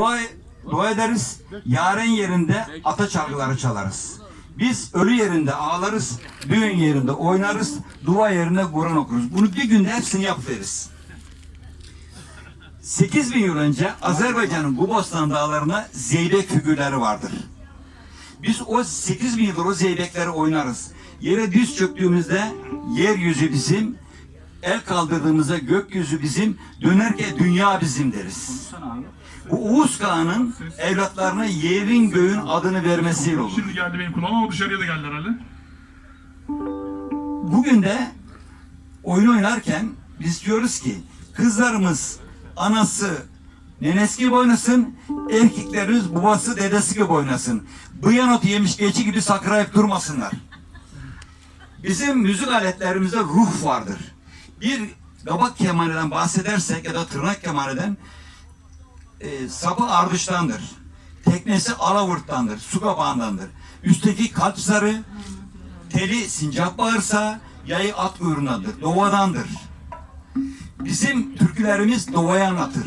Dua, dua ederiz. Yaren yerinde ata çalgıları çalarız. Biz ölü yerinde ağlarız, düğün yerinde oynarız, dua yerinde Kur'an okuruz. Bunu bir günde hepsini yapıveririz. 8 bin yıl önce Azerbaycan'ın Gubostan dağlarına zeybek figürleri vardır. Biz o 8 bin yıldır o zeybekleri oynarız. Yere düz çöktüğümüzde yeryüzü bizim, el kaldırdığımızda gökyüzü bizim, dönerken dünya bizim deriz. Bu Uğuz Kağan'ın evlatlarına yerin göğün adını vermesiyle olur. Şimdi geldi benim kulağıma ama dışarıya da geldiler herhalde. Bugün de oyun oynarken biz diyoruz ki kızlarımız anası nenesi gibi oynasın, erkeklerimiz babası dedesi gibi oynasın. Bıyanot yemiş geçi gibi sakrayıp durmasınlar. Bizim müzik aletlerimizde ruh vardır. Bir kabak kemaneden bahsedersek ya da tırnak kemaneden e, sapı ardıştandır. Teknesi alavurttandır, su kabağındandır. Üstteki kalp zarı, teli sincap bağırsa, yayı at kuyruğundandır, doğadandır. Bizim türkülerimiz doğayı anlatır.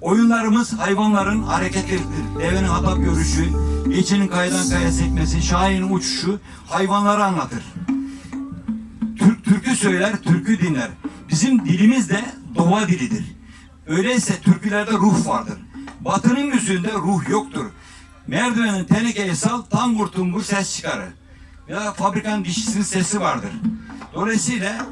Oyunlarımız hayvanların hareketleridir. Devenin hatap görüşü, geçinin kayadan kaya sekmesi, şahinin uçuşu hayvanları anlatır. Türk türkü söyler, türkü dinler. Bizim dilimiz de doğa dilidir. Öyleyse türkülerde ruh vardır. Batının müziğinde ruh yoktur. Merdivenin tenekeye sal, tangur tungur ses çıkarır. Ya fabrikanın dişçisinin sesi vardır. Dolayısıyla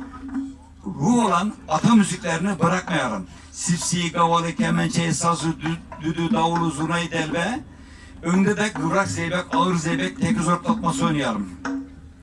ruh olan ata müziklerini bırakmayalım. Sipsiyi, gavalı, kemençeyi, sazı, dü- düdü, davulu, zurnayı, delve. Önde de kıvrak zeybek, ağır zeybek, tekizor tatması oynayalım.